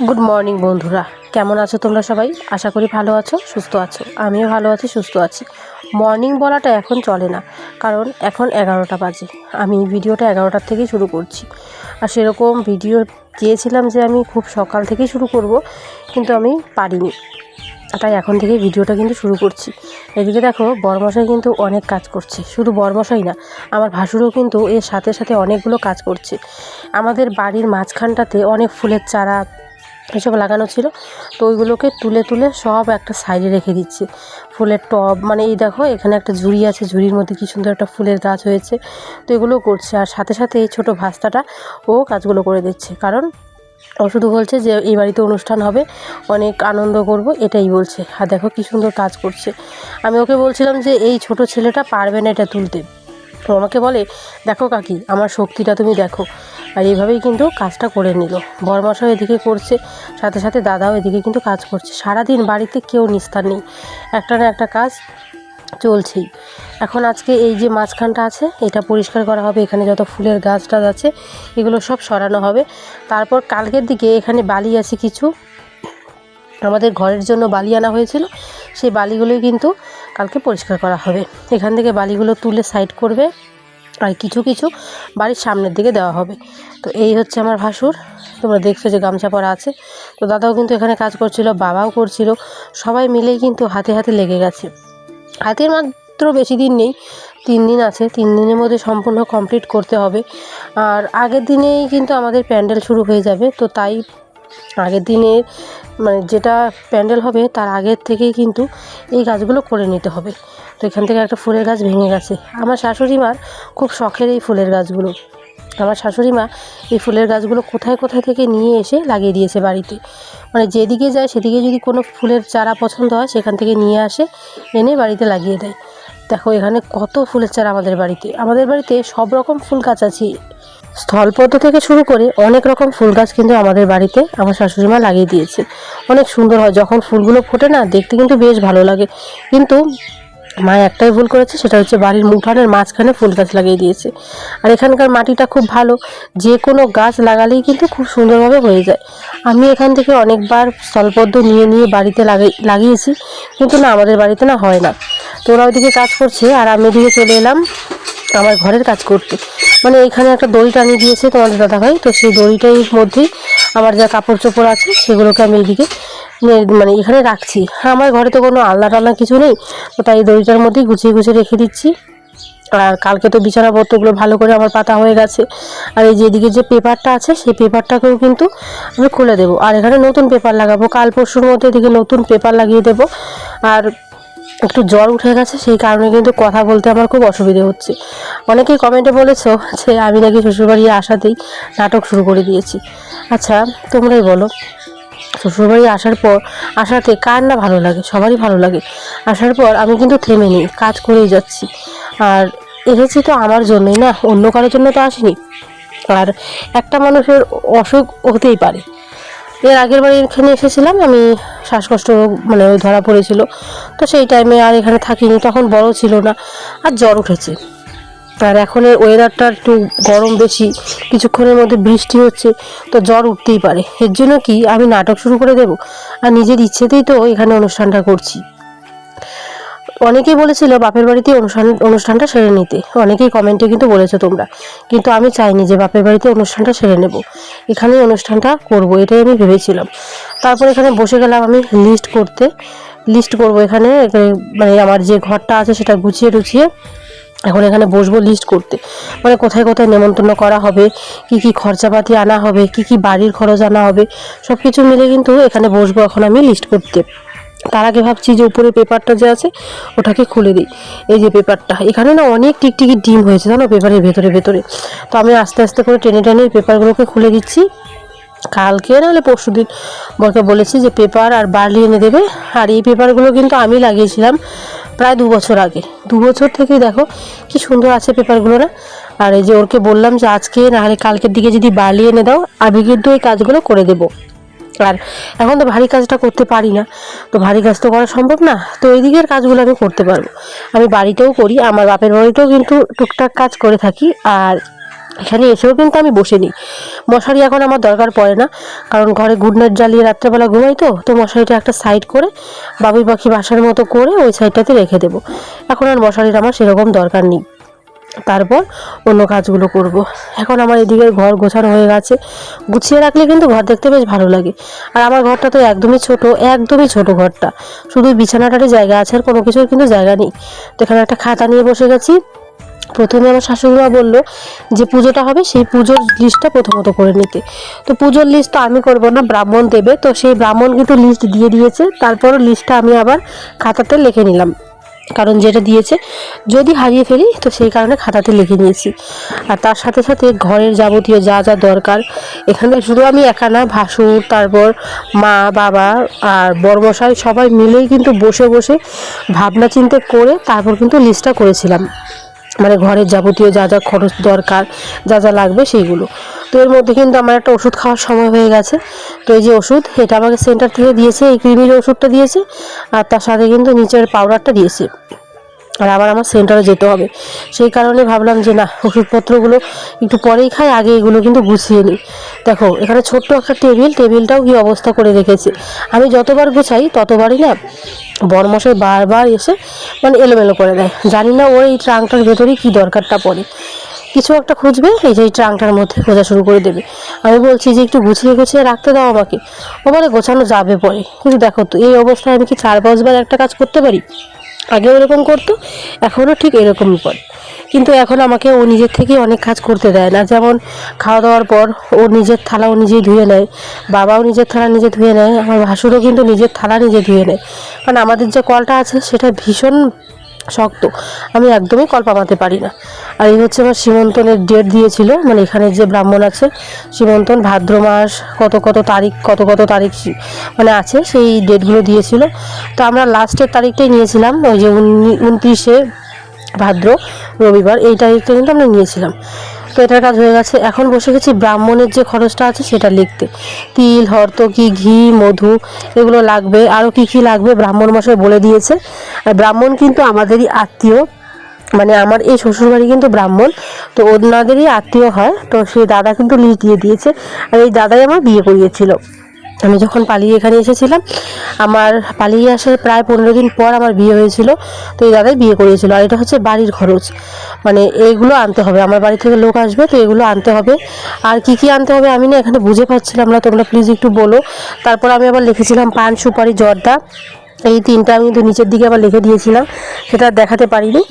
Good morning বন্ধুরা। কেমন আছো তোমরা সবাই? আশা করি ভালো আছো, সুস্থ আছো। আমিও ভালো আছি, সুস্থ আছি। মর্নিং বলাটা এখন চলে না, কারণ এখন এগারোটা বাজে। আমি ভিডিওটা এগারোটার থেকেই শুরু করছি। আর সেরকম ভিডিও চেয়েছিলাম যে আমি খুব সকাল থেকেই শুরু করব, কিন্তু আমি পারিনি। তাই এখন থেকে ভিডিওটা কিন্তু শুরু করছি। এদিকে দেখো, বরমশাই কিন্তু অনেক কাজ করছে। শুধু বরমশাই না, আমার ভাসুরও কিন্তু এর সাথে সাথে অনেকগুলো কাজ করছে। আমাদের বাড়ির মাঝখানটাতে অনেক ফুলের চারা এসব লাগানো ছিল। তো ওইগুলোকে তুলে তুলে সব একটা সাইডে রেখে দিচ্ছে। ফুলের টব মানে এই দেখো, এখানে একটা ঝুড়ি আছে। ঝুড়ির মধ্যে কি সুন্দর একটা ফুলের গাছ হয়েছে। তো এগুলোও করছে। আর সাথে সাথে এই ছোটো ভাস্তাটা ও কাজগুলো করে দিচ্ছে। কারণ ও শুধু বলছে যে, এই বাড়িতে অনুষ্ঠান হবে। অনেক আনন্দ করব। এটাই বলছে। আর দেখো কি সুন্দর কাজ করছে। আমি ওকে বলছিলাম যে, এই ছোট ছেলেটা পারবে না এটা তুলতে। তো আমাকে বলে, দেখো কাকি, আমার শক্তিটা তুমি দেখো। আর এইভাবেই কিন্তু কাজটা করে নিল। বরমাসাও এদিকে করছে, সাথে সাথে দাদাও এদিকে কিন্তু কাজ করছে। সারাদিন বাড়িতে কেউ নিস্তার নেই। একটা না একটা কাজ চলছেই। এখন আজকে এই যে মাঝখানটা আছে, এটা পরিষ্কার করা হবে। এখানে যত ফুলের গাছ টাছ আছে, এগুলো সব সরানো হবে। তারপর কালকের দিকে এখানে বালি আছে কিছু। আমাদের ঘরের জন্য বালি আনা হয়েছিল, সেই বালিগুলোই কিন্তু কালকে পরিষ্কার করা হবে। এখান থেকে বালিগুলো তুলে সাইড করবে আর কিছু কিছু বাড়ির সামনের দিকে দেওয়া হবে। তো এই হচ্ছে আমার ভাসুর, তোমরা দেখছ যে গামছা পরা আছে। তো দাদাও কিন্তু এখানে কাজ করছিল, বাবাও করছিল, সবাই মিলেই কিন্তু হাতে হাতে লেগে গেছে। হাতের মাত্র বেশি দিন নেই, তিন দিন আছে, তিন দিনের মধ্যে সম্পূর্ণ কমপ্লিট করতে হবে। আর আগের দিনেই কিন্তু আমাদের প্যান্ডেল শুরু হয়ে যাবে, তো তাই আগের দিনে মানে যেটা প্যান্ডেল হবে তার আগের থেকেই কিন্তু এই গাছগুলো করে নিতে হবে। তো এখান থেকে একটা ফুলের গাছ ভেঙে গেছে। আমার শাশুড়ি মার খুব শখের এই ফুলের গাছগুলো। আমার শাশুড়ি মা এই ফুলের গাছগুলো কোথায় কোথায় থেকে নিয়ে এসে লাগিয়ে দিয়েছে বাড়িতে। মানে যেদিকে যায় সেদিকে যদি কোনো ফুলের চারা পছন্দ হয় সেখান থেকে নিয়ে আসে, এনে বাড়িতে লাগিয়ে দেয়। দেখো এখানে কত ফুলের চারা আমাদের বাড়িতে। আমাদের বাড়িতে সব রকম ফুল গাছ আছে। স্থলপদ্ম থেকে শুরু করে অনেক রকম ফুল গাছ কিন্তু আমাদের বাড়িতে আমার শাশুড়ি মা লাগিয়ে দিয়েছে। অনেক সুন্দর হয়। যখন ফুলগুলো ফোটে না, দেখতে কিন্তু বেশ ভালো লাগে। কিন্তু মা একটাই ভুল করেছে, সেটা হচ্ছে বাড়ির উঠানের মাঝখানে ফুল গাছ লাগিয়ে দিয়েছে। আর এখানকার মাটিটা খুব ভালো। যে কোনো গাছ লাগালেই কিন্তু খুব সুন্দরভাবে হয়ে যায়। আমি এখান থেকে অনেকবার স্থলপদ্ম নিয়ে নিয়ে বাড়িতে লাগাই, লাগিয়েছি। কিন্তু না, আমাদের বাড়িতে না হয় না। তো ওরা ওইদিকে কাজ করছে, আর আমি এদিকে চলে এলাম। আমার ঘরের কাজ করতে। মানে এখানে একটা দড়ি টানিয়ে দিয়েছে তোমাদের দাদাভাই। তো সেই দড়িটার মধ্যেই আমার যা কাপড় চোপড় আছে সেগুলোকে আমি এইদিকে নে- মানে এখানে রাখছি। হ্যাঁ আমার ঘরে তো কোনো আলনা টালনা কিছু নেই, তো তাই দড়িটার মধ্যেই গুছিয়ে গুছিয়ে রেখে দিচ্ছি। আর কালকে তো বিছানাপত্রগুলো ভালো করে আমার পাতা হয়ে গেছে। আর এই যে এদিকে যে পেপারটা আছে, সেই পেপারটাকেও কিন্তু আমি খুলে দেবো। আর এখানে নতুন পেপার লাগাবো। কাল পরশুর মধ্যে এদিকে নতুন পেপার লাগিয়ে দেবো। আর একটু জ্বর উঠে গেছে, সেই কারণে কিন্তু কথা বলতে আমার খুব অসুবিধে হচ্ছে। অনেকেই কমেন্টে বলেছ যে আমি নাকি শ্বশুরবাড়ি আসাতেই নাটক শুরু করে দিয়েছি। আচ্ছা তোমরাই বলো, শ্বশুরবাড়ি আসার পর, আসাতে কার না ভালো লাগে? সবারই ভালো লাগে। আসার পর আমি কিন্তু থেমে নিই, কাজ করেই যাচ্ছি। আর এসেছি তো আমার জন্যই না, অন্য কারোর জন্য তো আসিনি। আর একটা মানুষের অসুখ হতেই পারে। এর আগের বার এখানে এসেছিলাম, আমি শ্বাসকষ্ট মানে ওই ধরা পড়েছিল। তো সেই টাইমে আর এখানে থাকিনি, তখন বড় ছিল না, আর জ্বর উঠেছে। আর এখন এর ওয়েদারটা একটু গরম বেশি, কিছুক্ষণের মধ্যে বৃষ্টি হচ্ছে, তো জ্বর উঠতেই পারে। এর জন্য কি, আমি নাটক শুরু করে দেব? আর নিজের ইচ্ছেতেই তো এখানে অনুষ্ঠানটা করছি। অনেকেই বলেছিল বাপের বাড়িতে অনুষ্ঠান, অনুষ্ঠানটা সেরে নিতে। অনেকেই কমেন্টে কিন্তু বলেছ তোমরা। কিন্তু আমি চাইনি যে বাপের বাড়িতে অনুষ্ঠানটা সেরে নেব। এখানেই অনুষ্ঠানটা করব, এটাই আমি ভেবেছিলাম। তারপর এখানে বসে গেলাম আমি লিস্ট করতে। লিস্ট করব এখানে মানে আমার যে ঘরটা আছে সেটা গুছিয়ে টুছিয়ে। এখন এখানে বসবো লিস্ট করতে। মানে কোথায় কোথায় নেমন্তন্ন করা হবে, কি কি খরচাপাতি আনা হবে, কি কি বাড়ির খরচ আনা হবে সব কিছু মিলে কিন্তু এখানে বসবো এখন আমি লিস্ট করতে। তার আগে ভাবছি যে উপরে পেপারটা যে আছে, ওটাকে খুলে দিই। এই যে পেপারটা, এখানে না অনেক টিকটিকি ডিম হয়েছে, জানো পেপারের ভেতরে ভেতরে। তো আমি আস্তে আস্তে করে টেনে টেনে পেপারগুলোকে খুলে দিচ্ছি। কালকে নাহলে পরশু দিন বরকে বলেছি যে পেপার আর বার্লি এনে দেবে। আর এই পেপারগুলো কিন্তু আমি লাগিয়েছিলাম প্রায় দু বছর আগে। দু বছর থেকেই দেখো কি সুন্দর আছে পেপারগুলো না। আর এই যে ওরকে বললাম যে আজকে নাহলে কালকের দিকে যদি বার্লি এনে দাও, আমি কিন্তু এই কাজগুলো করে দেবো। আর এখন তো ভারী কাজটা করতে পারি না। তো ভারী কাজ তো করা সম্ভব না। তো এই দিকের কাজগুলো আমি করতে পারব। আমি বাড়িতেও করি, আমার বাপের বাড়িতেও কিন্তু টুকটাক কাজ করে থাকি। আর এখানে এসেও কিন্তু আমি বসে নিই। মশারি এখন আমার দরকার পড়ে না। কারণ ঘরে গুড জ্বালিয়ে রাত্রেবেলা ঘুমাই তো তো মশারিটা একটা সাইড করে, বাবুই পাখি বাসার মতো করে ওই সাইডটাতে রেখে দেবো। এখন আর মশারির আমার সেরকম দরকার নেই। তারপর অন্য কাজগুলো করব। এখন আমার এদিকে ঘর গোছানো হয়ে গেছে। গুছিয়ে রাখলে কিন্তু ঘর দেখতে বেশ ভালো লাগে। আর আমার ঘরটা তো একদমই ছোট একদমই ছোট ঘরটা। শুধু বিছানাটারই জায়গা আছে আর কোনো কিছুর কিন্তু জায়গা নেই। তো এখানে একটা খাতা নিয়ে বসে গেছি। প্রথমে আমার শাশুড়িমা বলল যে পুজোটা হবে সেই পুজোর লিস্টটা প্রথমত করে নিতে। তো পুজোর লিস্ট তো আমি করব না, ব্রাহ্মণ দেবে। তো সেই ব্রাহ্মণ কিন্তু লিস্ট দিয়ে দিয়েছে। তারপরও লিস্টটা আমি আবার খাতাতে লিখে নিলাম। কারণ যেটা দিয়েছে, যদি হারিয়ে ফেলি, তো সেই কারণে খাতাতে লিখে নিয়েছি। আর তার সাথে সাথে ঘরের যাবতীয় যা যা দরকার, এখানে শুধু আমি একা না, ভাসুর, তারপর মা, বাবা আর বড়মশাই সবাই মিলেই কিন্তু বসে বসে ভাবনা চিন্তে করে তারপর কিন্তু লিস্টটা করেছিলাম। মানে ঘরের যাবতীয় যা যা খরচ দরকার, যা যা লাগবে সেইগুলো। তো এর মধ্যে কিন্তু আমার একটা ওষুধ খাওয়ার সময় হয়ে গেছে। তো এই যে ওষুধ, এটা আমাকে সেন্টার থেকে দিয়েছে, এই ক্রিমির ওষুধটা দিয়েছে, আর তার সাথে কিন্তু নিচের পাউডারটা দিয়েছে। আর আবার আমার সেন্টারে যেতে হবে। সেই কারণে ভাবলাম যে না, ওষুধপত্রগুলো একটু পরেই খাই, আগে এগুলো কিন্তু গুছিয়ে নিই। দেখো, এখানে ছোট্ট একটা টেবিল, টেবিলটাও কি অবস্থা করে রেখেছে। আমি যতবার গুছাই, ততবারই না, বরমশাই বারবার এসে মানে এলোমেলো করে দেয়। জানি না ওর এই ট্রাঙ্কটার ভেতরেই কী দরকারটা পড়ে। কিছু একটা খুঁজবে, এই যে ট্রাঙ্কটার মধ্যে খোঁজা শুরু করে দেবে। আমি বলছি যে একটু গুছিয়ে গুছিয়ে রাখতে দাও আমাকে। ও বলে, গোছানো যাবে পরে। কিন্তু দেখো তো, এই অবস্থায় আমি কি চার পাঁচবার একটা কাজ করতে পারি? আগেও এরকম করতো, এখনও ঠিক এরকমই করে। কিন্তু এখন আমাকে ও নিজের থেকেই অনেক কাজ করতে দেয় না। যেমন খাওয়া দাওয়ার পর ও নিজের থালা ও নিজেই ধুয়ে নেয়, বাবাও নিজের থালা নিজে ধুয়ে নেয়, আমার ভাসুরও কিন্তু নিজের থালা নিজে ধুয়ে নেয়। কারণ আমাদের যে কলটা আছে, সেটা ভীষণ শক্ত। আমি একদমই কল পামাতে পারি না। আর এই হচ্ছে আমার সীমন্তনের ডেট দিয়েছিল মানে এখানে যে ব্রাহ্মণ আছে, সীমন্তন ভাদ্র মাস কত কত তারিখ, কত কত তারিখ মানে আছে, সেই ডেটগুলো দিয়েছিল। তো আমরা লাস্টের তারিখটাই নিয়েছিলাম, ওই যে উনি উনত্রিশে ভাদ্র রবিবার, এই তারিখটা কিন্তু আমরা নিয়েছিলাম। তো কাজ হয়ে গেছে। এখন বসে গেছি, ব্রাহ্মণের যে খরচটা আছে সেটা লিখতে। তিল, হর্তকি, ঘি, মধু, এগুলো লাগবে। আরও কী কী লাগবে ব্রাহ্মণ মশাই বলে দিয়েছে। আর ব্রাহ্মণ কিন্তু আমাদেরই আত্মীয়। মানে আমার এই শ্বশুরবাড়ি কিন্তু ব্রাহ্মণ, তো ওনাদেরই আত্মীয় হয়। তো সেই দাদা কিন্তু লিস্ট দিয়ে দিয়েছে। আর এই দাদাই আমার বিয়ে করিয়েছিল। আমি যখন পালিয়ে এখানে এসেছিলাম, আমার পালিয়ে আসার প্রায় পনেরো দিন পর আমার বিয়ে হয়েছিল। তো এই দাদাই বিয়ে করিয়েছিল। আর এটা হচ্ছে বাড়ির খরচ। মানে এইগুলো আনতে হবে। আমার বাড়ি থেকে লোক আসবে, তো এগুলো আনতে হবে। আর কি কি আনতে হবে আমি না এখানে বুঝে পাচ্ছিলাম না। তোমরা প্লিজ একটু বলো। তারপর আমি আবার লিখেছিলাম পান, সুপারি, জর্দা। এই তিনটা আমি কিন্তু নিচের দিকে আবার লিখে দিয়েছিলাম। সেটা দেখাতে পারিনি।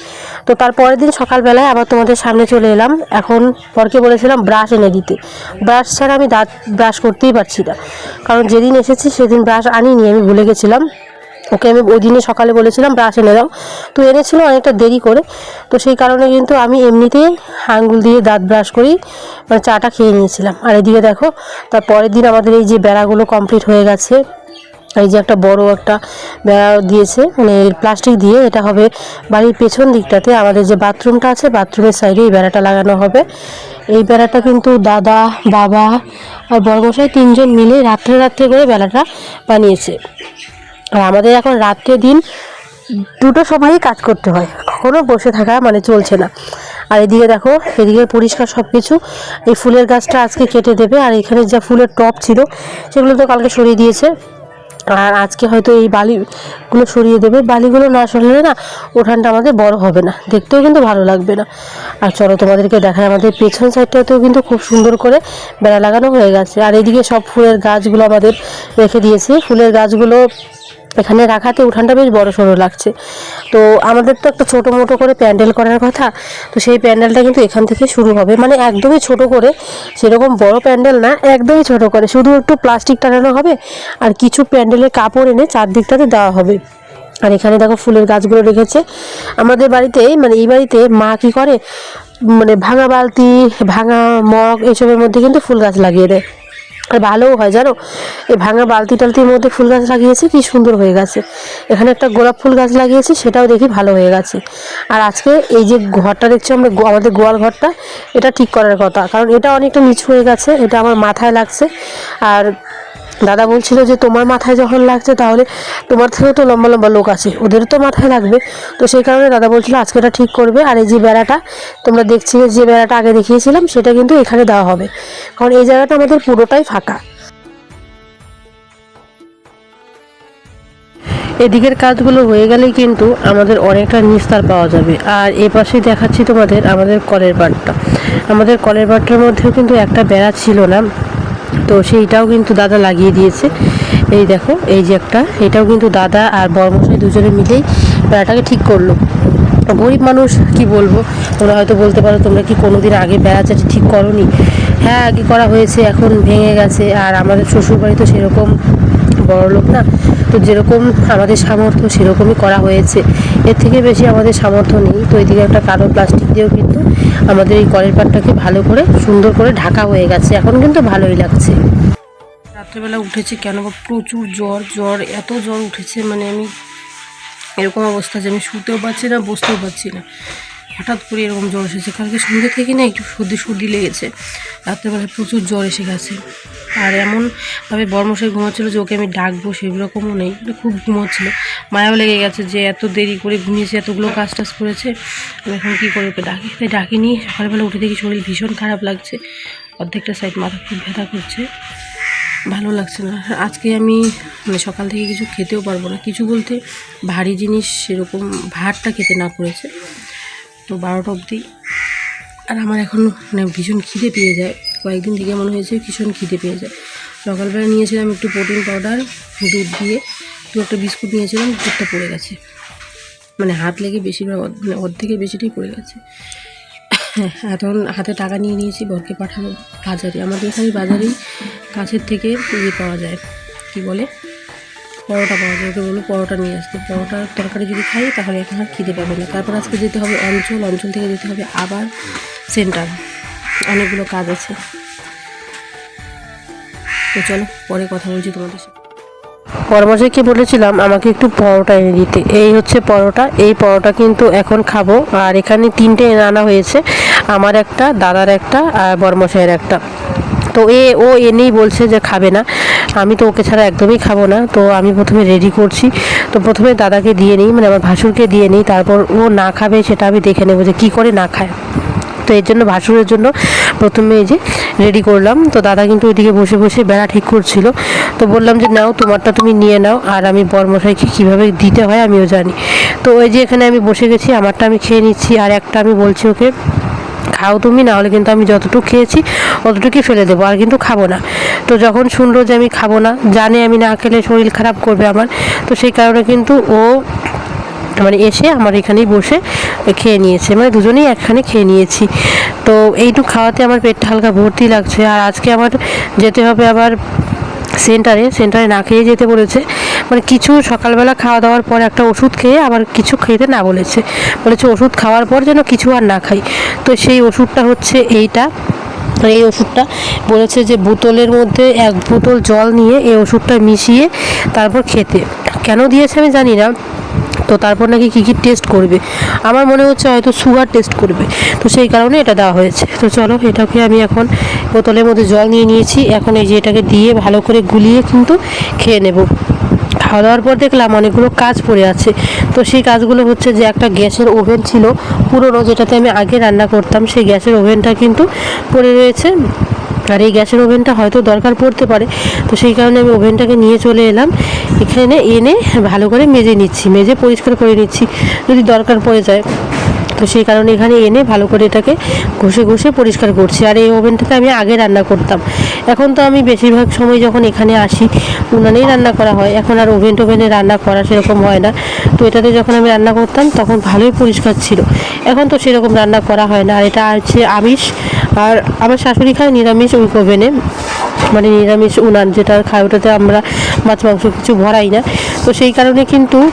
তো তার পরের দিন সকালবেলায় আবার তোমাদের সামনে চলে এলাম। এখন পরকে বলেছিলাম ব্রাশ এনে দিতে। ব্রাশ ছাড়া আমি দাঁত ব্রাশ করতেই পারছি না। কারণ যেদিন এসেছি সেদিন ব্রাশ আনিনি, আমি ভুলে গেছিলাম। ওকে আমি ওই দিনে সকালে বলেছিলাম ব্রাশ এনে দাও। তো এনেছিল অনেকটা দেরি করে। তো সেই কারণে কিন্তু আমি এমনিতেই আঙ্গুল দিয়ে দাঁত ব্রাশ করি মানে চাটা খেয়ে নিয়েছিলাম। আর এদিকে দেখো তার পরের দিন আমাদের এই যে বেড়াগুলো কমপ্লিট হয়ে গেছে। এই যে একটা বড় একটা বেড়া দিয়েছে মানে প্লাস্টিক দিয়ে এটা হবে বাড়ির পেছন দিকটাতে, আমাদের যে বাথরুমটা আছে, বাথরুমের সাইডে এই বেড়াটা লাগানো হবে। এই বেড়াটা কিন্তু দাদা, বাবা আর বড়মশাই তিনজন মিলে রাত্রে রাত্রে করে বেড়াটা বানিয়েছে। আর আমাদের এখন রাত্রে দিন দুটো সময়ই কাজ করতে হয়, কখনো বসে থাকা মানে চলছে না। আর এদিকে দেখো, এদিকে পরিষ্কার সব কিছু এই ফুলের গাছটা আজকে কেটে দেবে, আর এখানে যা ফুলের টপ ছিল, সেগুলো তো কালকে সরিয়ে দিয়েছে। আর আজকে হয়তো এই বালিগুলো সরিয়ে দেবে। বালিগুলো না সরলে না উঠানটা আমাদের বড় হবে না। দেখতেও কিন্তু ভালো লাগবে না। আর চলো তোমাদেরকে দেখায় আমাদের পেছন সাইডটাতেও কিন্তু খুব সুন্দর করে বেড়া লাগানো হয়ে গেছে। আর এদিকে সব ফুলের গাছগুলো আমাদের রেখে দিয়েছে। ফুলের গাছগুলো এখানে রাখাতে উঠানটা বেশ বড় সড়ো লাগছে। তো আমাদের তো একটা ছোটো মোটো করে প্যান্ডেল করার কথা, তো সেই প্যান্ডেলটা কিন্তু এখান থেকে শুরু হবে। মানে একদমই ছোট করে, সেরকম বড় প্যান্ডেল না, একদমই ছোট করে। শুধু একটু প্লাস্টিক টানানো হবে, আর কিছু প্যান্ডেলের কাপড় এনে চারদিকটাতে দেওয়া হবে। আর এখানে দেখো ফুলের গাছগুলো রেখেছে। আমাদের বাড়িতে মানে এই বাড়িতে মা কি করে মানে ভাঙা বালতি, ভাঙা মগ, এসবের মধ্যে কিন্তু ফুল গাছ লাগিয়ে দেয়। আর ভালোও হয়, জানো? এই ভাঙা বালতি টালতির মধ্যে ফুল গাছ লাগিয়েছি, কি সুন্দর হয়ে গেছে। এখানে একটা গোলাপ ফুল গাছ লাগিয়েছি, সেটাও দেখি ভালো হয়ে গেছে। আর আজকে এই যে ঘরটা দেখছি, আমরা আমাদের গোয়াল ঘরটা, এটা ঠিক করার কথা। কারণ এটা অনেকটা নিচু হয়ে গেছে, এটা আমার মাথায় লাগছে। আর দাদা বলছিল যে তোমার মাথায় যখন লাগছে তাহলে তোমার থেকেও তো লম্বা লম্বা লোক আছে, ওদেরও তো মাথায় লাগবে। তো সেই কারণে দাদা বলছিল আজকে এটা ঠিক করবে আর এই যে বেড়াটা, তোমরা দেখছিলে যে বেড়াটা আগে দেখিয়েছিলাম সেটা কিন্তু এখানে দেওয়া হবে। কারণ এই জায়গাটা আমাদের পুরোটাই ফাঁকা। এদিকের কাজগুলো হয়ে গেলেই কিন্তু আমাদের অনেকটা নিস্তার পাওয়া যাবে। আর এ পাশে দেখাচ্ছি তোমাদের আমাদের কলের পাটটা আমাদের কলের পাটটার মধ্যেও কিন্তু একটা বেড়া ছিল না। তো সেইটাও কিন্তু দাদা লাগিয়ে দিয়েছে। এই দেখো, এই যে একটা, এটাও কিন্তু দাদা আর বড়মশাই দুজনে মিলেই বেড়াটাকে ঠিক করল। গরিব মানুষ, কি বলব? তোমরা হয়তো বলতে পারো, তোমরা কি কোনোদিন আগে বেড়া চাটি ঠিক করনি? হ্যাঁ আগে করা হয়েছে, এখন ভেঙে গেছে। আর আমাদের শ্বশুরবাড়ি তো সেরকম বড় লোক না। তো যেরকম আমাদের সামর্থ্য সেরকমই করা হয়েছে। এর থেকে বেশি আমাদের সামর্থ্য নেই। তো এদিকে একটা কালো প্লাস্টিক দিয়েও কিন্তু আমাদের এই কলের পাটটাকে ভালো করে, সুন্দর করে ঢাকা হয়ে গেছে। এখন কিন্তু ভালোই লাগছে। রাত্রেবেলা উঠেছে কেন বা প্রচুর জ্বর। জ্বর, এত জ্বর উঠেছে মানে আমি এরকম অবস্থা যে আমি শুতেও পারছি না, বসতেও পারছি না। হঠাৎ করে এরকম জ্বর এসেছে। কালকে সন্ধ্যে থেকে না একটু সর্দি সর্দি লেগেছে। রাত্রেবেলা প্রচুর জ্বর এসে গেছে। আর এমনভাবে বর্মশাই ঘুমাচ্ছিল যে ওকে আমি ডাকবো সেরকমও নেই। মানে খুব ঘুমোচ্ছিল। মায়াও লেগে গেছে যে এত দেরি করে ঘুমিয়েছে, এতগুলো কাজ টাজ করেছে। এখন কী করে ওকে ডাকি? তাই ডাকিনি। সকালবেলা উঠে দেখি শরীর ভীষণ খারাপ লাগছে। অর্ধেকটা সাইড মাথা খুব ব্যথা করছে। ভালো লাগছে না। আজকে আমি মানে সকাল থেকে কিছু খেতেও পারব না। কিছু বলতে ভারী জিনিস সেরকম ভাতটা খেতে না করেছে। তো বারোটা অবধি। আর আমার এখন মানে ভীষণ খিদে পেয়ে যায়। কয়েকদিন থেকে মনে হয়েছে ভীষণ খিদে পেয়ে যায়। সকালবেলা নিয়েছিলাম একটু প্রোটিন পাউডার, দুধ দিয়ে দু একটা বিস্কুট নিয়েছিলাম, দুধটা পড়ে গেছে। মানে হাত লেগে বেশিরভাগ মানে অর্ধেকের বেশিটাই পড়ে গেছে। এখন হাতে টাকা নিয়ে নিয়েছি, বরকে পাঠাবো বাজারে। আমাদের এখানে বাজারেই কাছের থেকে ইয়ে পাওয়া যায়, কি বলে? পরোটা পাওয়া যায়, ওকে বলল পরোটা নিয়ে আসতে। পরোটার তরকারি যদি খাই, তাহলে এখন আর খিদে পাবে না। তারপর আজকে যেতে হবে অঞ্চল অঞ্চল থেকে যেতে হবে আবার সেন্টার। অনেকগুলো কাজ আছে। তো চলো, পরে কথা বলছি তোমাদের সাথে। পরমাশাইকে বলেছিলাম, আমাকে একটু পরোটা এনে দিতে। এই হচ্ছে পরোটা, এই পরোটা কিন্তু এখন খাব। আর এখানে তিনটে এনে আনা হয়েছে, আমার একটা, দাদার একটা, আর বরমশাইয়ের একটা। তো এ, ও এনেই বলছে যে খাবে না। আমি তো ওকে ছাড়া একদমই খাব না। তো আমি প্রথমে রেডি করছি। তো প্রথমে দাদাকে দিয়ে নিই মানে আমার ভাসুরকে দিয়ে নিই। তারপর ও না খাবে, সেটা আমি দেখে নেব যে কী করে না খায়। তো এর জন্য ভাসুরের জন্য প্রথমে এই যে রেডি করলাম। তো দাদা কিন্তু ওইদিকে বসে বসে বেড়া ঠিক করছিল। তো বললাম যে, নাও, তোমারটা তুমি নিয়ে নাও, আর আমি বরমশাইকে কীভাবে দিতে হয় আমিও জানি। তো ওই যে এখানে আমি বসে গেছি, আমারটা আমি খেয়ে নিচ্ছি, আর একটা আমি বলছি ওকে, খাও তুমি না হলে কিন্তু আমি যতটুকু খেয়েছি, অতটুকুই ফেলে দেবো, আর কিন্তু খাব না। তো যখন শুনলো যে আমি খাব না, জানে আমি না খেলে শরীর খারাপ করবে আমার। তো সেই কারণে কিন্তু ও মানে এসে আমার এখানেই বসে খেয়ে নিয়েছে। মানে দুজনেই একখানে খেয়ে নিয়েছি। তো এইটুকু খাওয়াতে আমার পেটটা হালকা ভর্তি লাগছে। আর আজকে আমার যেতে হবে আবার সেন্টারে। সেন্টারে না খেয়ে যেতে বলেছে। মানে কিছু সকালবেলা খাওয়া দাওয়ার পর একটা ওষুধ খেয়ে আবার কিছু খেতে না বলেছে। বলেছে ওষুধ খাওয়ার পর যেন কিছু আর না খাই। তো সেই ওষুধটা হচ্ছে এইটা। এই ওষুধটা বলেছে যে বোতলের মধ্যে এক বোতল জল নিয়ে এই ওষুধটা মিশিয়ে তারপর খেতে। কেন দিয়েছে আমি জানি না। তো তারপর নাকি কী কী টেস্ট করবে? আমার মনে হচ্ছে হয়তো সুগার টেস্ট করবে। তো সেই কারণে এটা দেওয়া হয়েছে। তো চলো, এটাকে আমি এখন বোতলের মধ্যে জল নিয়ে নিয়েছি। এখন এই যে এটাকে দিয়ে ভালো করে গুলিয়ে কিন্তু খেয়ে নেব। খাওয়া দাওয়ার পর দেখলাম অনেকগুলো কাজ পড়ে আছে। তো সেই কাজগুলো হচ্ছে যে একটা গ্যাসের ওভেন ছিল পুরোনো, যেটাতে আমি আগে রান্না করতাম, সেই গ্যাসের ওভেনটা কিন্তু পড়ে রয়েছে। আর এই গ্যাসের ওভেনটা হয়তো দরকার পড়তে পারে। তো সেই কারণে আমি ওভেনটাকে নিয়ে চলে এলাম। এখানে এনে ভালো করে মেজে নিচ্ছি, মেজে পরিষ্কার করে নিচ্ছি, যদি দরকার পড়ে যায়। তো সেই কারণে এখানে এনে ভালো করে এটাকে ঘষে ঘষে পরিষ্কার করছি। আর এই ওভেনটাতে আমি আগে রান্না করতাম। এখন তো আমি বেশিরভাগ সময় যখন এখানে আসি, উনানেই রান্না করা হয়। এখন আর ওভেন টোভেনে রান্না করা সেরকম হয় না। তো এটাতে যখন আমি রান্না করতাম, তখন ভালোই পরিষ্কার ছিল। এখন তো সেরকম রান্না করা হয় না। আর এটা আছে আমিষ। আর আমার শাশুড়ি খায় নিরামিষ ওই ওভেনে। মানে নিরামিষ উনান যেটা খায়, ওটাতে আমরা মাছ, মাংস কিছু ভরাই না। তো সেই কারণে কিন্তু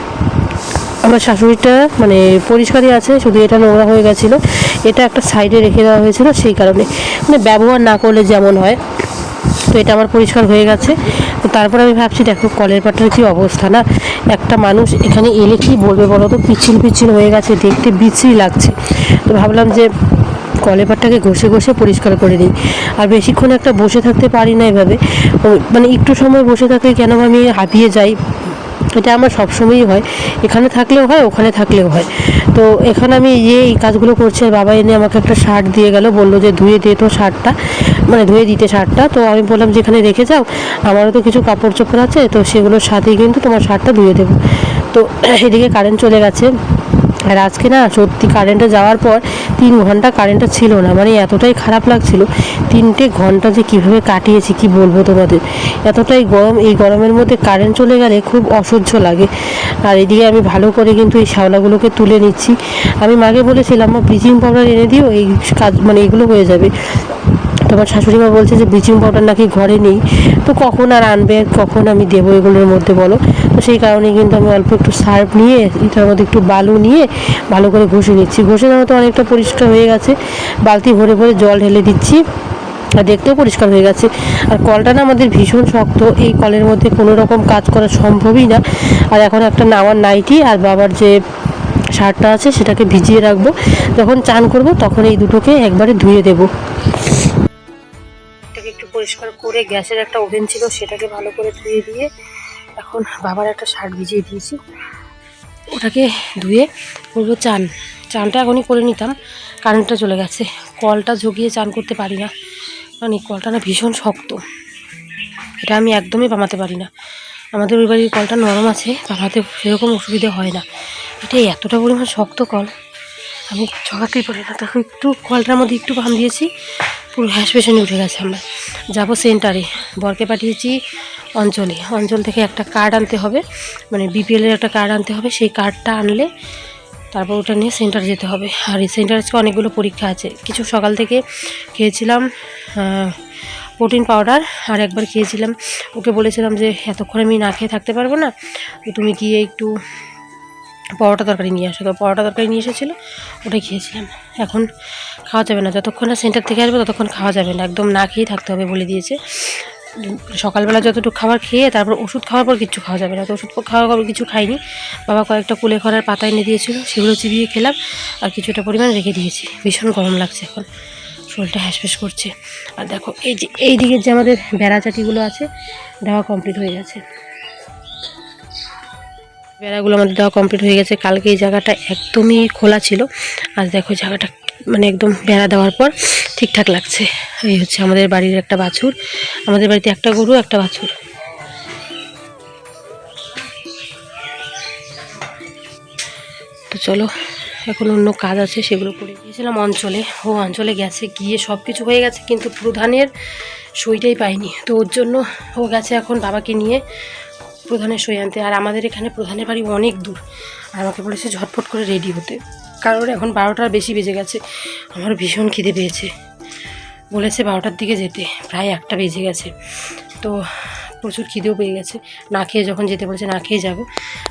আমার শাশুড়িটা মানে পরিষ্কারই আছে, শুধু এটা নোংরা হয়ে গেছিল। এটা একটা সাইডে রেখে দেওয়া হয়েছিল সেই কারণে। মানে ব্যবহার না করলে যেমন হয়। তো এটা আমার পরিষ্কার হয়ে গেছে। তো তারপর আমি ভাবছি, দেখো, কলের পাটার কী অবস্থা না? একটা মানুষ এখানে এলে কি বলবে বলো তো? পিছিল পিছিল হয়ে গেছে, দেখতে বিচ্ছিরি লাগছে। তো ভাবলাম যে কলের পাটটাকে ঘষে ঘষে পরিষ্কার করে দিই আর বেশিক্ষণ একটা বসে থাকতে পারি না এভাবে। মানে একটু সময় বসে থাকলে কেন আমি হাঁপিয়ে যাই? এটা আমার সবসময়ই হয়। এখানে থাকলেও হয়, ওখানে থাকলেও হয়। তো এখানে আমি যে এই কাজগুলো করছি বাবা এনে আমাকে একটা শার্ট দিয়ে গেল, বলল যে ধুয়ে দিয়ে তো শার্টটা মানে ধুয়ে দিতে শার্টটা। তো আমি বললাম যে এখানে রেখে যাও, আমারও তো কিছু কাপড় চোপড় আছে, তো সেগুলোর সাথেই কিন্তু তোমার শার্টটা ধুয়ে দেবো। তো এদিকে কারেন্ট চলে গেছে। আর আজকে না সত্যি কারেন্টটা যাওয়ার পর তিন ঘণ্টা কারেন্টটা ছিল না মানে এতটাই খারাপ লাগছিল। তিনটে ঘণ্টা যে কীভাবে কাটিয়েছি, কি বলব তোমাদের? এতটাই গরম, এই গরমের মধ্যে কারেন্ট চলে গেলে খুব অসহ্য লাগে। আর এদিকে আমি ভালো করে কিন্তু এই শ্যাওলাগুলোকে তুলে নিচ্ছি। আমি মাকে বলেছিলাম ব্লিচিং পাউডার এনে দিও, এই কাজ মানে এগুলো হয়ে যাবে। তোমার শাশুড়ি মা বলছে যে ব্লিচিং পাউডার নাকি ঘরে নেই, তো কখন আর আনবে, কখন আমি দেবো এগুলোর মধ্যে বলো? তো সেই কারণে কিন্তু আমি অল্প একটু সার্ফ নিয়ে, এটার মধ্যে একটু বালু নিয়ে ভালো করে ঘষে নিচ্ছি। ঘষে নেওয়া তো অনেকটা পরিষ্কার হয়ে গেছে। বালতি ভরে ভরে জল ঢেলে দিচ্ছি। আর দেখতেও পরিষ্কার হয়ে গেছে। আর কলটা না আমাদের ভীষণ শক্ত, এই কলের মধ্যে কোনো রকম কাজ করা সম্ভবই না। আর এখন একটা নাওয়ার নাইটি আর বাবার যে শার্টটা আছে, সেটাকে ভিজিয়ে রাখব। যখন চান করব, তখন এই দুটোকে একবারে ধুয়ে দেবো। পরিষ্কার করে গ্যাসের একটা ওভেন ছিল সেটাকে ভালো করে ধুয়ে দিয়ে এখন বাবার একটা শার্ট ভিজিয়ে দিয়েছি। ওটাকে ধুয়ে করব চান, চানটা এখনই করে নিতাম, কারেন্টটা চলে গেছে। কলটা ঝুঁকিয়ে চান করতে পারি না। কারণ এই কলটা না ভীষণ শক্ত। এটা আমি একদমই পামাতে পারি না। আমাদের ওই বাড়ির কলটা নরম আছে পামাতে সেরকম অসুবিধে হয় না। এটা এতটা পরিমাণ শক্ত কল, আমি ঝগাতেই পারি না। তখন একটু কলটার মধ্যে একটু পাম দিয়েছি পুরো হ্যাশ পেশনে উঠে গেছে আমরা। যাব সেন্টারে। বরকে পাঠিয়েছি অঞ্চলে। অঞ্চল থেকে একটা কার্ড আনতে হবে। মানে বিপিএলের একটা কার্ড আনতে হবে। সেই কার্ডটা আনলে তারপর ওটা নিয়ে সেন্টার যেতে হবে। আর এই সেন্টার আজকে অনেকগুলো পরীক্ষা আছে। কিছু সকাল থেকে খেয়েছিলাম প্রোটিন পাউডার আর একবার খেয়েছিলাম। ওকে বলেছিলাম যে, এতক্ষণ আমি না খেয়ে থাকতে পারব না। তো তুমি গিয়ে একটু পরোটা তরকারি নিয়ে আসো। পরোটা তরকারি নিয়ে এসেছিল, ওটাই খেয়েছিলাম। এখন খাওয়া যাবে না। যতক্ষণ না সেন্টার থেকে আসবে, ততক্ষণ খাওয়া যাবে না। একদম না খেয়েই থাকতে হবে বলে দিয়েছে। সকালবেলা যতটুকু খাবার খেয়ে, তারপর ওষুধ খাওয়ার পর কিছু খাওয়া যাবে না। তো ওষুধ খাওয়ার পর কিছু খাইনি। বাবা কয়েকটা কুলে খড়ার পাতা এনে দিয়েছিল, সেগুলো চিবিয়ে খেলাম আর কিছুটা পরিমাণ রেখে দিয়েছি। ভীষণ গরম লাগছে এখন। শরীরটা হ্যাসফ্যাস করছে। আর দেখো, এই যে এই দিকের যে আমাদের বেড়াচাটিগুলো আছে, দেওয়া কমপ্লিট হয়ে গেছে। বেড়াগুলো আমাদের দেওয়া কমপ্লিট হয়ে গেছে। কালকে এই জায়গাটা একদমই খোলা ছিল। আজ দেখো জায়গাটা মানে একদম বেড়া দেওয়ার পর ঠিকঠাক লাগছে। এই হচ্ছে আমাদের বাড়ির একটা বাছুর। আমাদের বাড়িতে একটা গরু, একটা বাছুর। তো চলো, এখন অন্য কাজ আছে, সেগুলো করে গিয়েছিলাম অঞ্চলে। ও অঞ্চলে গেছে, গিয়ে সব কিছু হয়ে গেছে, কিন্তু প্রধানের সইটাই পাইনি। তো ওর জন্য ও গেছে এখন বাবাকে নিয়ে। প্রধানের সই আনতে। আর আমাদের এখানে প্রধানের বাড়ি অনেক দূর। আর আমাকে বলেছে ঝটপট করে রেডি হতে। কারণ এখন বারোটার বেশি বেজে গেছে। আমার ভীষণ খিদে পেয়েছে। বলেছে বারোটার দিকে যেতে। প্রায় একটা বেজে গেছে। তো প্রচুর খিদেও পেয়ে গেছে। না খেয়ে যখন যেতে বলেছে, না খেয়ে যাব।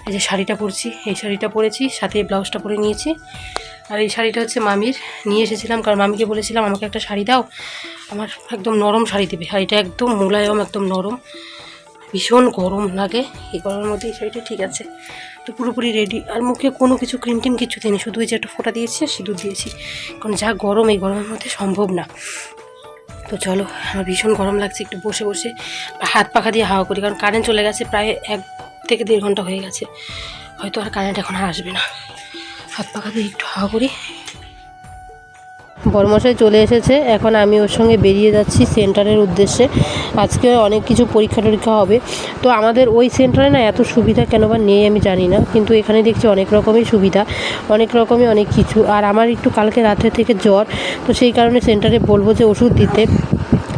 এই যে শাড়িটা পরছি, এই শাড়িটা পরেছি, সাথে ব্লাউজটা পরে নিয়েছি। আর এই শাড়িটা হচ্ছে মামির। নিয়ে এসেছিলাম কারণ মামিকে বলেছিলাম, আমাকে একটা শাড়ি দাও। আমার একদম নরম শাড়ি দেবে। শাড়িটা একদম মোলায়ম, একদম নরম। ভীষণ গরম লাগে। এই গরমের মধ্যে এই শাড়িটা ঠিক আছে। তো পুরোপুরি রেডি আর মুখে কোনো কিছু ক্রিম টিম কিছু দিইনি। শুধু ওই যে একটা ফোঁটা দিয়েছি আর সিঁদুর দিয়েছি। কারণ যা গরম এই গরমের মধ্যে সম্ভব না। তো চলো, আমার ভীষণ গরম লাগছে। একটু বসে বসে হাত পাখা দিয়ে হাওয়া করি। কারণ কারেন্ট চলে গেছে প্রায় এক থেকে দেড় ঘণ্টা হয়ে গেছে। হয়তো আর কারেন্ট এখন আসবে না। হাত পাখা দিয়ে একটু হাওয়া করি। বর্মশাই চলে এসেছে। এখন আমি ওর সঙ্গে বেরিয়ে যাচ্ছি সেন্টারের উদ্দেশ্যে। আজকে অনেক কিছু পরীক্ষা টরীক্ষা হবে। তো আমাদের ওই সেন্টারে না এত সুবিধা কেন বা নেই আমি জানি না। কিন্তু এখানে দেখছি অনেক রকমই সুবিধা, অনেক রকমই অনেক কিছু। আর আমার একটু কালকে রাত্রে থেকে জ্বর, তো সেই কারণে সেন্টারে বলব যে ওষুধ দিতে।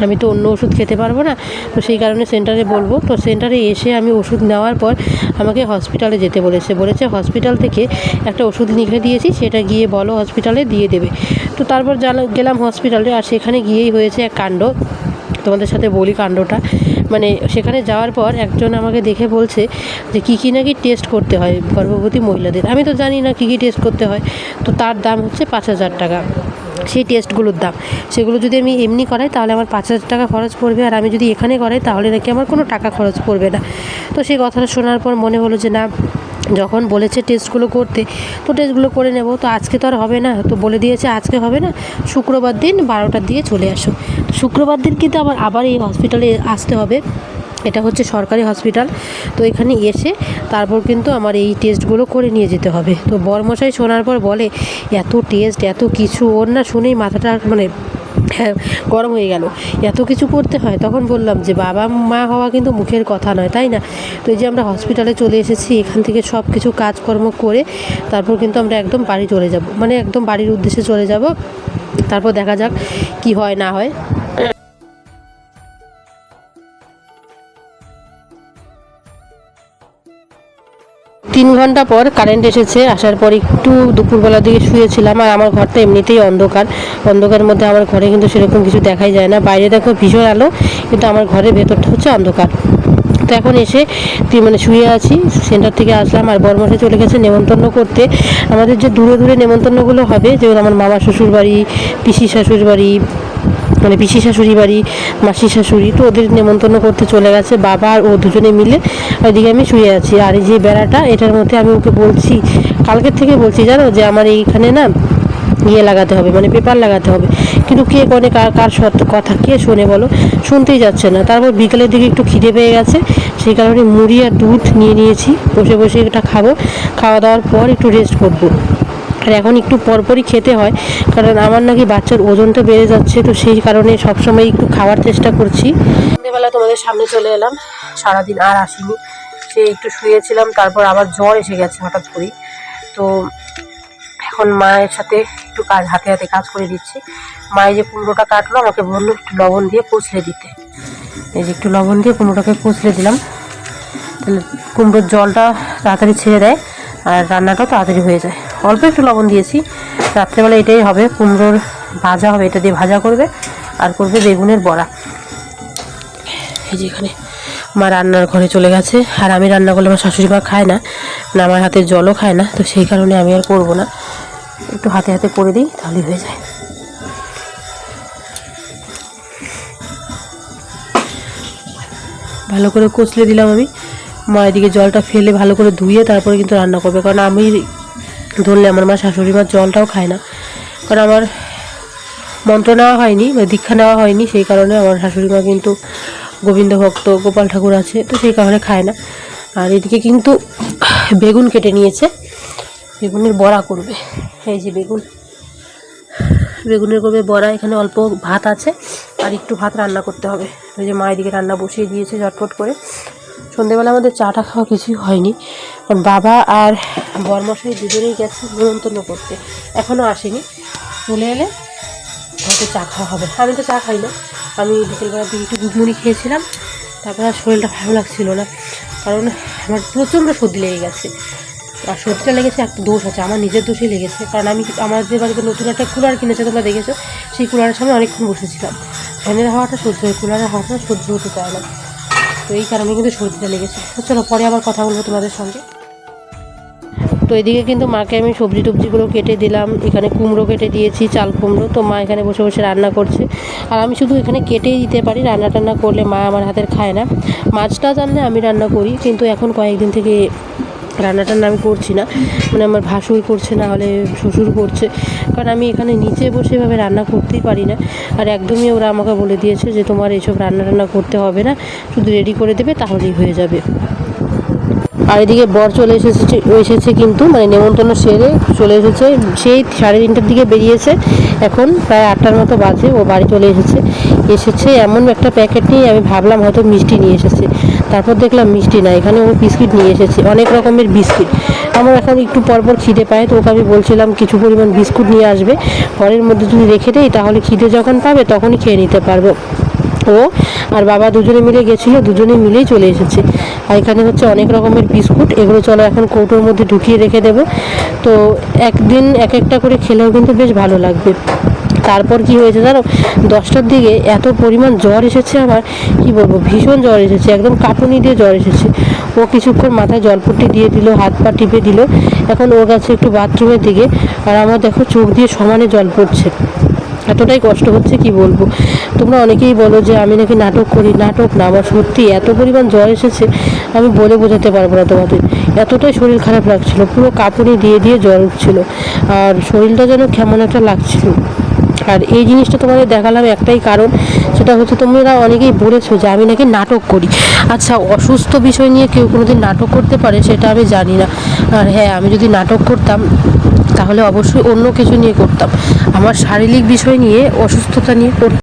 আমি তো অন্য ওষুধ খেতে পারব না। তো সেই কারণে সেন্টারে বলব। তো সেন্টারে এসে আমি ওষুধ নেওয়ার পর আমাকে হসপিটালে যেতে বলেছে। বলেছে হসপিটাল থেকে একটা ওষুধ লিখে দিয়েছি, সেটা গিয়ে বলো হসপিটালে দিয়ে দেবে। তো তারপর গেলাম হসপিটালে আর সেখানে গিয়েই হয়েছে এক কাণ্ড। তোমাদের সাথে বলি কাণ্ডটা। মানে সেখানে যাওয়ার পর একজন আমাকে দেখে বলছে যে কী কী নাকি টেস্ট করতে হয় গর্ভবতী মহিলাদের। আমি তো জানি না কী কী টেস্ট করতে হয়। তো তার দাম হচ্ছে পাঁচ হাজার টাকা। সেই টেস্টগুলোর দাম। সেগুলো যদি আমি এমনি করাই, তাহলে আমার পাঁচ হাজার টাকা খরচ পড়বে। আর আমি যদি এখানে করাই, তাহলে নাকি আমার কোনো টাকা খরচ পড়বে না। তো সেই কথাটা শোনার পর মনে হলো যে, না, যখন বলেছে টেস্টগুলো করতে, তো টেস্টগুলো করে নেব। তো আজকে তো আর হবে না। তো বলে দিয়েছে, আজকে হবে না। শুক্রবার দিন বারোটার দিকে চলে আসো। শুক্রবার দিন কিন্তু আবার আবার এই হসপিটালে আসতে হবে। এটা হচ্ছে সরকারি হসপিটাল। তো এখানে এসে তারপর কিন্তু আমার এই টেস্টগুলো করে নিয়ে যেতে হবে। তো বরমশাই শোনার পর বলে, এত টেস্ট এত কিছু। ওর না শুনেই মাথাটা মানে হ্যাঁ গরম হয়ে গেল। এত কিছু করতে হয়? তখন বললাম যে, বাবা মা হওয়া কিন্তু মুখের কথা নয়, তাই না? তো এই যে আমরা হসপিটালে চলে এসেছি, এখান থেকে সব কিছু কাজকর্ম করে তারপর কিন্তু আমরা একদম বাড়ি চলে যাব। মানে একদম বাড়ির উদ্দেশ্যে চলে যাব। তারপর দেখা যাক কি হয়, না হয়। তিন ঘণ্টা পর কারেন্ট এসেছে, আসার পর একটু দুপুরবেলার দিকে শুয়েছিলাম আর আমার ঘরটা এমনিতেই অন্ধকার। অন্ধকারের মধ্যে আমার ঘরে কিন্তু সেরকম কিছু দেখাই যায় না। বাইরে দেখো ভীষণ আলো, কিন্তু আমার ঘরের ভেতরটা হচ্ছে অন্ধকার। তো এখন এসে মানে শুয়ে আছি সেন্টার থেকে আসলাম আর বরমাসে চলে গেছে নেমন্তন্ন করতে। আমাদের যে দূরে দূরে নেমন্তন্নগুলো হবে যেমন আমার মামা শ্বশুর বাড়ি পিসি শাশুড় বাড়ি মানে পিসি শাশুড়ি বাড়ি, মাসি শাশুড়ি, তো ওদের নেমন্তন্ন করতে চলে গেছে, বাবা আর ও দুজনে মিলে। ওইদিকে আমি শুয়ে আছি। আর এই যে বেড়াটা, এটার মধ্যে আমি ওকে বলছি, কালকের থেকে বলছি, জানো যে আমার এইখানে না ইয়ে লাগাতে হবে মানে পেপার লাগাতে হবে। কিন্তু কে কোনে কার কার কথা, কে শোনে বলো? শুনতেই যাচ্ছে না। তারপর বিকেলের দিকে একটু খিদে পেয়ে গেছে, সেই কারণে মুড়ি আর দুধ নিয়ে নিয়েছি, বসে বসে এটা খাব। খাওয়া দাওয়ার পর একটু রেস্ট করব। আর এখন একটু পরপরই খেতে হয়, কারণ আমার নাকি বাচ্চার ওজনটা বেড়ে যাচ্ছে, তো সেই কারণে সবসময় একটু খাওয়ার চেষ্টা করছি। সন্ধ্যেবেলা তোমাদের সামনে চলে এলাম, সারাদিন আর আসিনি। সে একটু শুয়েছিলাম, তারপর আবার জ্বর এসে গেছে হঠাৎ করেই। তো এখন মায়ের সাথে একটু কাজ, হাতে হাতে কাজ করে দিচ্ছি। মায়ে যে কুমড়োটা কাটলো, আমাকে বলল একটু লবণ দিয়ে কচলে দিতে। এই যে একটু লবণ দিয়ে কুমড়োটাকে কচলে দিলাম। তাহলে কুমড়োর জলটা তাড়াতাড়ি ছেড়ে দেয়। আর রান্নাটাও তাড়াতাড়ি হয়ে যায়। অল্প একটু লবণ দিয়েছি। রাত্রেবেলা এটাই হবে, কুমড়োর ভাজা হবে, এটা দিয়ে ভাজা করবে আর করবে বেগুনের বড়া। এই যে এখানে মা রান্নার ঘরে চলে গেছে। আর আমি রান্না করলে আমার শাশুড়ি মা খায় না মানে আমার হাতের জলও খায় না, তো সেই কারণে আমি আর করব না। একটু হাতে হাতে করে দিই, তাহলেই হয়ে যায়। ভালো করে কচলে দিলাম আমি। মা এদিকে জলটা ফেলে ভালো করে ধুয়ে তারপরে কিন্তু রান্না করবে। কারণ আমি ধরলে আমার মা শাশুড়ি মার জলটাও খায় না। কারণ আমার মন্ত্র নেওয়া হয়নি বা দীক্ষা নেওয়া হয়নি, সেই কারণে আমার শাশুড়ি মা কিন্তু গোবিন্দ ভক্ত, গোপাল ঠাকুর আছে, তো সেই কারণে খায় না। আর এদিকে কিন্তু বেগুন কেটে নিয়েছে। বেগুনের বড়া করবে। এই যে বেগুন। বেগুনের করবে বড়া, এখানে অল্প ভাত আছে। আর একটু ভাত রান্না করতে হবে। ওই যে মা এদিকে রান্না বসিয়ে দিয়েছে ঝটপট করে। সন্ধেবেলা আমাদের চাটা খাওয়া কিছুই হয়নি। বাবা আর বরমশাই দুজনেই গেছে নিমন্ত্রণ করতে। এখনও আসেনি। চলে এলে হয়তো চা খাওয়া হবে। আমি তো চা খাই না। আমি বিকেলবেলা দিকে একটু গুড়মুড়ি খেয়েছিলাম। তারপর আর শরীরটা ভালো লাগছিল না। কারণ আমার প্রচণ্ড সর্দি লেগে গেছে। আর সর্দিটা লেগেছে একটা দোষ আছে। আমার নিজের দোষই লেগেছে। কারণ আমি আমাদের বাড়িতে নতুন একটা কুলার কিনেছে, তোমরা দেখেছ? সেই কুলারের সামনে অনেকক্ষণ বসেছিলাম। ফ্যানের হাওয়াটা সহ্য হয় কুলারের হাওয়াটা সহ্য হতে চায় না। তো এই কারণে কিন্তু সর্দিটা লেগেছে। তো চলো, পরে আবার কথা বলব তোমাদের সঙ্গে। তো এদিকে কিন্তু মাকে আমি সবজি টবজিগুলো কেটে দিলাম। এখানে কুমড়ো কেটে দিয়েছি, চাল কুমড়ো। তো মা এখানে বসে বসে রান্না করছে। আর আমি শুধু এখানে কেটেই দিতে পারি রান্না টান্না করলে মা আমার হাতের খায় না। মাছটা জানলে আমি রান্না করি, কিন্তু এখন কয়েকদিন থেকে রান্না টান্না আমি করছি না। মানে আমার ভাসুর করছে, না হলে শ্বশুর করছে। কারণ আমি এখানে নিচে বসে এভাবে রান্না করতেই পারি না। আর একদমই ওরা আমাকে বলে দিয়েছে যে তোমার এইসব রান্না টান্না করতে হবে না। শুধু রেডি করে দেবে, তাহলেই হয়ে যাবে। আর এদিকে বর চলে এসেছে এসেছে কিন্তু মানে নেমন্তন্ন সেরে চলে এসেছে। সেই সাড়ে তিনটার দিকে বেরিয়েছে। এখন প্রায় আটটার মতো বাজে, ও বাড়ি চলে এসেছে। এসেছে এমন একটা প্যাকেট নিয়ে, আমি ভাবলাম হয়তো মিষ্টি নিয়ে এসেছে। তারপর দেখলাম মিষ্টি না, এখানে ও বিস্কিট নিয়ে এসেছে, অনেক রকমের বিস্কিট। আমার এখন একটু পরপর খিদে পায়, তো ওকে আমি বলছিলাম কিছু পরিমাণ বিস্কুট নিয়ে আসবে। ঘরের মধ্যে যদি রেখে দেই, তাহলে খিদে যখন পাবে, তখনই খেয়ে নিতে পারব। ও আর বাবা দুজনে মিলে গেছিল, দুজনে মিলেই চলে এসেছে। আর এখানে হচ্ছে অনেক রকমের বিস্কুট, এগুলো চলো এখন কৌটোর মধ্যে ঢুকিয়ে রেখে দেবো। তো একদিন এক একটা করে খেলেও কিন্তু বেশ ভালো লাগবে। তারপর কি হয়েছে জানো? দশটার দিকে এত পরিমাণ জ্বর এসেছে আমার, কি বলব, ভীষণ জ্বর এসেছে, একদম কাঁপুনি দিয়ে জ্বর এসেছে। ও কিছুক্ষণ মাথায় জলপট্টি দিয়ে দিল, হাত পা টিপে দিল। এখন ওর কাছে একটু বাথরুমের দিকে, আর আমার দেখো চোখ দিয়ে সমানে জল পড়ছে। এতটাই কষ্ট হচ্ছে কি বলব? তোমরা অনেকেই বলো যে, আমি নাকি নাটক করি, নাটক না, আমার সত্যি এত পরিমাণ জ্বর এসেছে, আমি বলে বোঝাতে পারব না তোমাদের। এতটাই শরীর খারাপ লাগছিল, পুরো কাঁপুনি দিয়ে দিয়ে জ্বর উঠছিল, আর শরীরটা যেন কেমন একটা লাগছিল। আর এই জিনিসটা তোমাদের দেখালাম একটাই কারণ, সেটা হচ্ছে তোমরা অনেকেই বলেছ যে, আমি নাকি নাটক করি। আচ্ছা অসুস্থ বিষয় নিয়ে কেউ কোনোদিন নাটক করতে পারে, সেটা আমি জানি না। আর হ্যাঁ আমি যদি নাটক করতাম তাহলে অবশ্যই অন্য কিছু নিয়ে করতাম। আমার শারীরিক বিষয় নিয়ে অসুস্থতা নিয়ে করতাম।